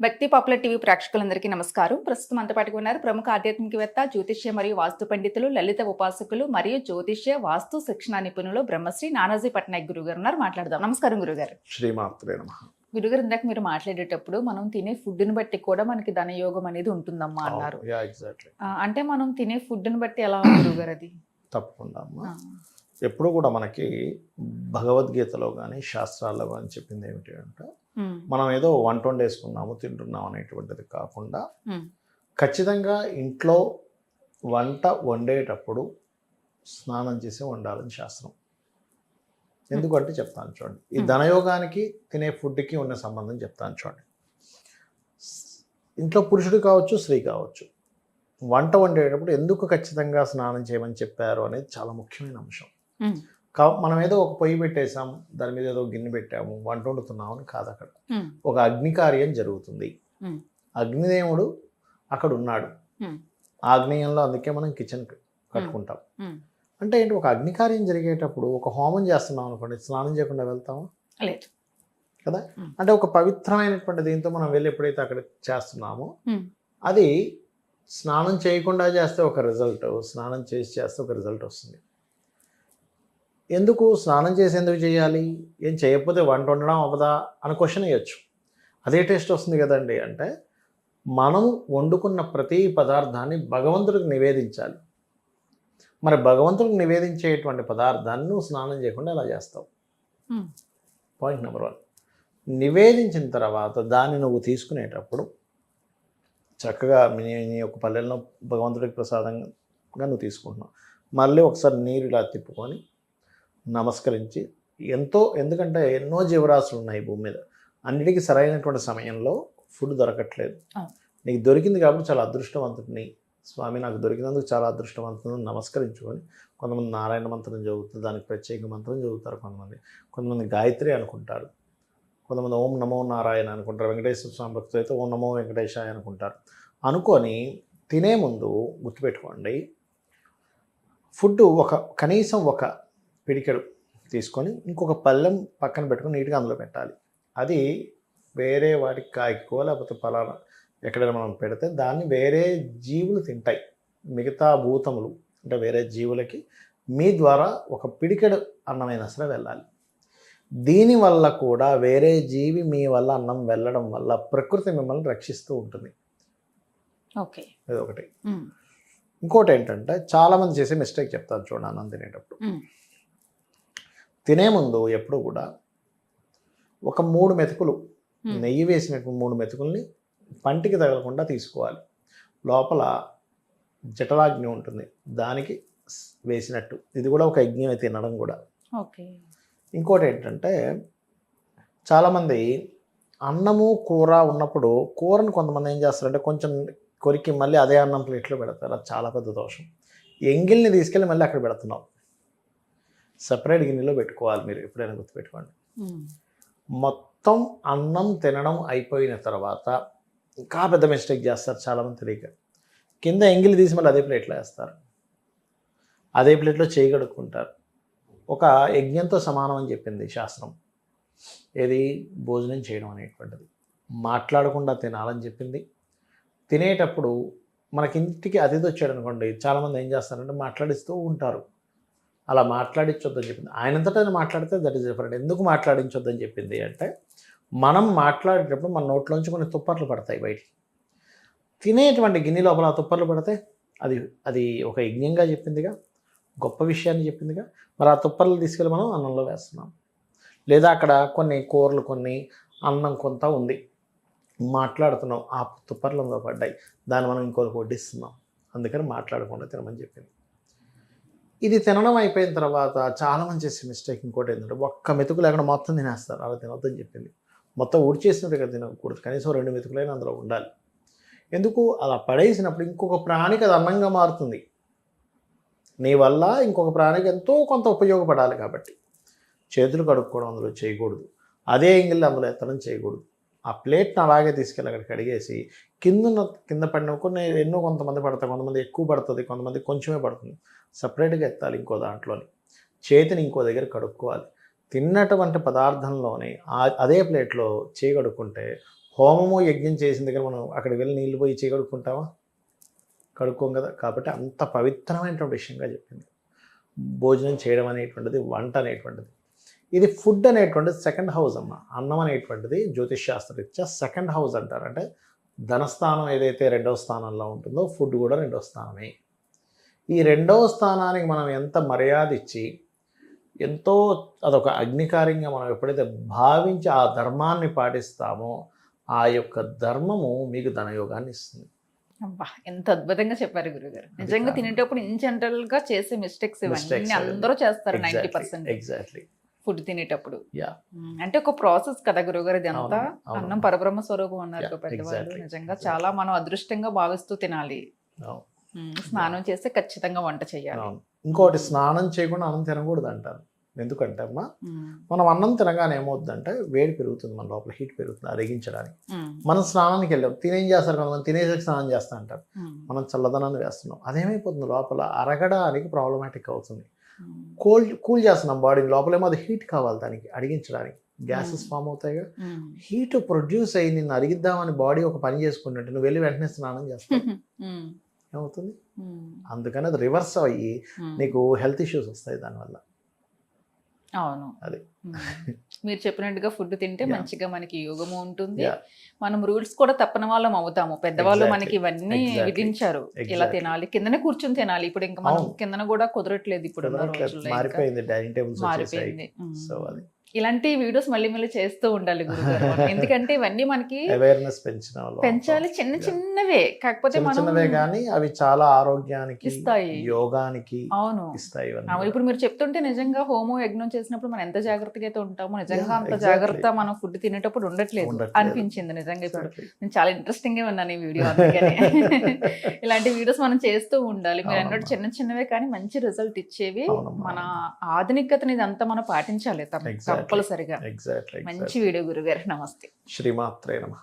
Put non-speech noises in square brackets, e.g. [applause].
భక్తి popular TV ప్రేక్షకులందరికీ నమస్కారం. ప్రస్తుతం అంతపాటికి ఉన్నారు ప్రముఖ ఆధ్యాత్మికవేత్త జ్యోతిష్య మరియు వాస్తు పండితులు లలిత ఉపాసకులు మరియు జ్యోతిష్య వాస్తు శిక్షణ నిపుణులు బ్రహ్మశ్రీ నానాజీ పట్నాయక్ గురుగారు ఉన్నారు. మాట్లాడదాం. నమస్కారం గురుగారు. శ్రీమాత్రే నమ. గురుగారు ఇందాక మీరు మాట్లాడేటప్పుడు మనం తినే ఫుడ్ని బట్టి కూడా మనకి ధనయోగం అనేది ఉంటుందమ్మా అన్నారు. అంటే మనం తినే ఫుడ్ని బట్టి ఎలా గురుగారు అది? తప్పకుండా అమ్మా. ఎప్పుడు కూడా మనకి భగవద్గీతలో కానీ శాస్త్రాల్లో కానీ చెప్పింది ఏమిటి అంటే మనం ఏదో వంట వండేసుకున్నాము తింటున్నాం అనేటువంటిది కాకుండా ఖచ్చితంగా ఇంట్లో వంట వండేటప్పుడు స్నానం చేసి వండాలని శాస్త్రం. ఎందుకంటే చెప్తాను చూడండి. ఈ. ధనయోగానికి తినే ఫుడ్కి ఉన్న సంబంధం చెప్తాను చూడండి. ఇంట్లో పురుషుడు కావచ్చు స్త్రీ కావచ్చు. వంట వండేటప్పుడు ఎందుకు ఖచ్చితంగా స్నానం చేయమని చెప్పారు అనేది చాలా ముఖ్యమైన అంశం. కా మనం ఏదో ఒక పొయ్యి పెట్టేసాం దాని మీద ఏదో గిన్నె పెట్టాము వంట వండుతున్నాం అని కాదు అక్కడ ఒక అగ్నికార్యం జరుగుతుంది Hmm. అగ్నిదేవుడు అక్కడ ఉన్నాడు. ఆగ్నేయంలో అందుకే మనం కిచెన్ కట్టుకుంటాం. అంటే ఏంటి ఒక అగ్నికార్యం జరిగేటప్పుడు ఒక హోమం చేస్తున్నాం అనుకోండి స్నానం చేయకుండా వెళ్తామా లేదు కదా. అంటే ఒక పవిత్రమైనటువంటి దీంతో మనం వెళ్ళి ఎప్పుడైతే అక్కడ చేస్తున్నామో. అది స్నానం చేయకుండా చేస్తే ఒక రిజల్ట్ స్నానం చేసి చేస్తే ఒక రిజల్ట్ వస్తుంది ఎందుకు స్నానం చేసి ఎందుకు చేయాలి? ఏం చేయకపోతే వంట వండడం అవ్వదా? అని క్వశ్చన్ వేయచ్చు. అదే టేస్ట్ వస్తుంది కదండి. అంటే మనం వండుకున్న ప్రతి పదార్థాన్ని భగవంతుడికి నివేదించాలి. మరి భగవంతుడికి నివేదించేటువంటి పదార్థాన్ని నువ్వు స్నానం చేయకుండా ఎలా చేస్తావు. పాయింట్ నెంబర్ వన్ నివేదించిన తర్వాత దాన్ని నువ్వు తీసుకునేటప్పుడు చక్కగా నీ యొక్క పల్లెల్లో భగవంతుడికి ప్రసాదంగా నువ్వు తీసుకుంటున్నావు. మళ్ళీ ఒకసారి నీరు ఇలా తిప్పుకొని నమస్కరించి ఎంతో ఎందుకంటే ఎన్నో జీవరాశులు ఉన్నాయి భూమి మీద. అన్నిటికీ సరైనటువంటి సమయంలో ఫుడ్ దొరకట్లేదు. నీకు దొరికింది కాబట్టి చాలా అదృష్టవంతుడిని. స్వామి నాకు దొరికినందుకు చాలా అదృష్టవంతుని నమస్కరించుకొని కొంతమంది నారాయణ మంత్రం చదువుతారు దానికి ప్రత్యేక మంత్రం చదువుతారు కొంతమంది. కొంతమంది గాయత్రి అనుకుంటారు. కొంతమంది ఓం నమో నారాయణ అనుకుంటారు వెంకటేశ్వర స్వామి భక్తులు అయితే ఓం నమో వెంకటేశాయ అనుకుంటారు. అనుకొని తినే ముందు గుర్తుపెట్టుకోండి. ఫుడ్ ఒక కనీసం ఒక పిడికెడు తీసుకొని ఇంకొక పళ్ళెం పక్కన పెట్టుకొని నీట్గా అందులో పెట్టాలి. అది వేరే వాటికి కాయకో లేకపోతే పలానా ఎక్కడైనా మనం పెడితే దాన్ని వేరే జీవులు తింటాయి. మిగతా భూతములు అంటే వేరే జీవులకి మీ ద్వారా ఒక పిడికెడు అన్నమైనా సరే వెళ్ళాలి. దీనివల్ల కూడా వేరే జీవి మీ వల్ల అన్నం వెళ్ళడం వల్ల ప్రకృతి మిమ్మల్ని రక్షిస్తూ ఉంటుంది. ఓకే. ఇది ఒకటి. ఇంకోటి ఏంటంటే చాలామంది చేసే మిస్టేక్ చెప్తాను చూడండి అన్నం తినేటప్పుడు. తినే ముందు ఎప్పుడు కూడా ఒక మూడు మెతుకులు. నెయ్యి వేసినట్టు మూడు మెతుకుల్ని పంటికి తగలకుండా తీసుకోవాలి. లోపల జఠరాగ్ని ఉంటుంది. దానికి వేసినట్టు. ఇది కూడా ఒక యజ్ఞం తినడం కూడా. ఓకే. ఇంకోటి ఏంటంటే చాలామంది అన్నము కూర ఉన్నప్పుడు కూరను కొంతమంది ఏం చేస్తారంటే కొంచెం కొరికి మళ్ళీ అదే అన్నం ప్లేట్లో పెడతారు. అది చాలా పెద్ద దోషం. ఎంగిల్ని తీసుకెళ్ళి మళ్ళీ అక్కడ పెడుతున్నాం. సపరేట్ గిన్నెలో పెట్టుకోవాలి మీరు ఎప్పుడైనా గుర్తుపెట్టుకోండి. మొత్తం అన్నం తినడం అయిపోయిన తర్వాత ఇంకా పెద్ద మిస్టేక్ చేస్తారు చాలామంది తెలియక. కింద ఎంగిలి తీసి మళ్ళీ అదే ప్లేట్లో వేస్తారు. అదే ప్లేట్లో చేయి కడుక్కుంటారు. ఒక యజ్ఞంతో సమానం అని చెప్పింది శాస్త్రం. ఏది? భోజనం చేయడం అనేటువంటిది. మాట్లాడకుండా తినాలని చెప్పింది. తినేటప్పుడు మనకి ఇంటికి అతిథి వచ్చాడు అనుకోండి చాలామంది ఏం చేస్తారంటే మాట్లాడిస్తూ ఉంటారు. అలా మాట్లాడించొద్దని చెప్పింది. ఆయనంతటా ఆయన మాట్లాడితే దట్ ఈస్ డిఫరెంట్ ఎందుకు మాట్లాడించొద్దని చెప్పింది అంటే మనం మాట్లాడేటప్పుడు మన నోట్లోంచి కొన్ని తుప్పర్లు పడతాయి బయటికి. తినేటువంటి గిన్నె లోపల ఆ తుప్పర్లు పడితే అది అది ఒక యజ్ఞంగా చెప్పిందిగా గొప్ప విషయాన్ని చెప్పిందిగా. మరి ఆ తుప్పర్లు తీసుకెళ్ళి మనం అన్నంలో వేస్తున్నాం. లేదా అక్కడ కొన్ని కూరలు కొన్ని అన్నం కొంత ఉంది. మాట్లాడుతున్నాం. ఆ తుప్పర్లు పడ్డాయి. దాన్ని మనం ఇంకొకరికి వడ్డిస్తున్నాం అందుకని మాట్లాడకుండా తినమని చెప్పింది. ఇది తినడం అయిపోయిన తర్వాత చాలా మంది చేసే మిస్టేక్ ఇంకోటి ఏంటంటే ఒక్క మెతుకు లేకుండా మొత్తం తినేస్తారు. అలా తినొద్దని చెప్పింది. మొత్తం ఉడిచేసినట్టుగా తినకూడదు. కనీసం రెండు మెతుకులైనా అందులో ఉండాలి. ఎందుకు? అలా పడేసినప్పుడు ఇంకొక ప్రాణికి అది అన్నంగా మారుతుంది. నీ వల్ల ఇంకొక ప్రాణికి ఎంతో కొంత ఉపయోగపడాలి కాబట్టి. చేతులు కడుక్కోవడం అందులో చేయకూడదు. అదే ఎంగిల్ అందులో ఎత్తడం చేయకూడదు. ఆ ప్లేట్ని అలాగే తీసుకెళ్ళి అక్కడికి అడిగేసి కింద కింద పడిన కొన్ని ఎన్నో కొంతమంది పడతాయి కొంతమంది ఎక్కువ పడుతుంది కొంతమంది కొంచెమే పడుతుంది. సపరేట్గా ఎత్తాలి ఇంకో దాంట్లోని. చేతిని ఇంకో దగ్గర కడుక్కోవాలి. తిన్నటువంటి పదార్థంలోనే అదే ప్లేట్లో చేయి కడుక్కుంటే హోమము యజ్ఞం చేసిన దగ్గర మనం అక్కడికి వెళ్ళి నీళ్ళు పోయి చేయి కడుక్కుంటామా? కడుక్కోం కదా. కాబట్టి అంత పవిత్రమైనటువంటి విషయంగా చెప్పింది. భోజనం చేయడం అనేటువంటిది వంట అనేటువంటిది. ఇది ఫుడ్ అనేటువంటిది సెకండ్ హౌస్ అమ్మ. అన్నం అనేటువంటిది జ్యోతిష్ శాస్త్రరీత్యా సెకండ్ హౌస్ అంటారు. అంటే ధనస్థానం ఏదైతే రెండవ స్థానంలో ఉంటుందో ఫుడ్ కూడా రెండవ స్థానమే. ఈ రెండవ స్థానానికి మనం ఎంత మర్యాద ఇచ్చి ఎంతో అదొక అగ్నికార్యంగా మనం ఎప్పుడైతే భావించి ఆ ధర్మాన్ని పాటిస్తామో ఆ యొక్క ధర్మము మీకు ధనయోగాన్ని ఇస్తుంది. అబ్బా ఎంత అద్భుతంగా చెప్పారు గురుగారు. నిజంగా. తినేటప్పుడు ఇన్ జనరల్గా చేసే మిస్టేక్స్ ఇవన్నీ. అందరూ చేస్తారు నైన్టీ పర్సెంట్ ఎగ్జాక్ట్లీ ఫుడ్ తినేటప్పుడు. అంటే ఒక ప్రాసెస్ కదా గురుగారు ఇది అంతా. అన్నం పరబ్రహ్మ స్వరూపం అన్నారు పెద్దవాళ్ళు. నిజంగా. చాలా మనం అదృష్టంగా భావిస్తూ తినాలి. స్నానం చేస్తే ఖచ్చితంగా వంట చేయాలి. ఇంకోటి స్నానం చేయకుండా అన్నం తినకూడదు అంటారు ఎందుకంటే అమ్మా మనం అన్నం తినగానే ఏమవుతుందంటే వేడి పెరుగుతుంది మన లోపల హీట్ పెరుగుతుంది అరిగించడానికి మనం స్నానానికి వెళ్ళాం తినేం చేస్తారు కొంతమంది? తినేసి స్నానం చేస్తా అంటారు. మనం చల్లదనాన్ని వేస్తున్నాం. అదేమైపోతుంది? లోపల అరగడానికి ప్రాబ్లమాటిక్ అవుతుంది. కూల్ కూల్ చేస్తున్నాం బాడీని. లోపలేమో అది హీట్ కావాలి దానికి అడిగించడానికి. గ్యాసెస్. ఫామ్ అవుతాయిగా. హీట్ ప్రొడ్యూస్ అయ్యి నిన్ను అరిగిద్దామని బాడీ ఒక పని చేసుకున్నట్టు నువ్వు వెళ్ళి వెంటనే స్నానం చేస్తావు. [laughs] ఏమవుతుంది? అందుకని అది రివర్స్ అయ్యి. నీకు హెల్త్ ఇష్యూస్ వస్తాయి దానివల్ల. అవును అది. మీరు చెప్పినట్టుగా ఫుడ్ తింటే. మంచిగా మనకి యోగము ఉంటుంది. మనం రూల్స్ కూడా తప్పని వాళ్ళం అవుతాము పెద్దవాళ్ళు. మనకి ఇవన్నీ. విధించారు ఇలా. తినాలి కిందనే కూర్చొని తినాలి ఇప్పుడు ఇంకా మనం. కిందన కూడా కుదరట్లేదు ఇప్పుడు. మారిపోయింది డైనింగ్ టేబుల్స్ మారిపోయింది. సో అది ఇలాంటి వీడియోస్ మళ్ళీ మళ్ళీ చేస్తూ ఉండాలి. [laughs] ఎందుకంటే ఇవన్నీ మనకి అవేర్నెస్ పెంచిన పెంచాలి చిన్న. చిన్నవే కాకపోతే చిన్నవే కానీ అవి చాలా ఆరోగ్యానికి ఇస్తాయి. యోగానికి అవును ఇస్తాయి. ఇప్పుడు మీరు చెప్తుంటే నిజంగా హోమో యజ్ఞం చేసినప్పుడు మనం ఎంత జాగ్రత్తగా అయితే ఉంటామో నిజంగా అంత. జాగ్రత్త మనం ఫుడ్ తినేటప్పుడు ఉండట్లేదు. అనిపించింది నిజంగా ఇప్పుడు. నేను చాలా ఇంట్రెస్టింగ్గా ఉన్నాను ఈ వీడియో [laughs] ఇలాంటి వీడియోస్ మనం చేస్తూ ఉండాలి మీరు అన్నట్టు. చిన్న చిన్నవే కానీ మంచి రిజల్ట్ ఇచ్చేవి. మన ఆధునికతని ఇదంతా మనం పాటించాలి తప్పనిసరిగా. ఎగ్జాక్ట్లీ మంచి వీడియో గురుగారు. నమస్తే. శ్రీమాత్రే నమ.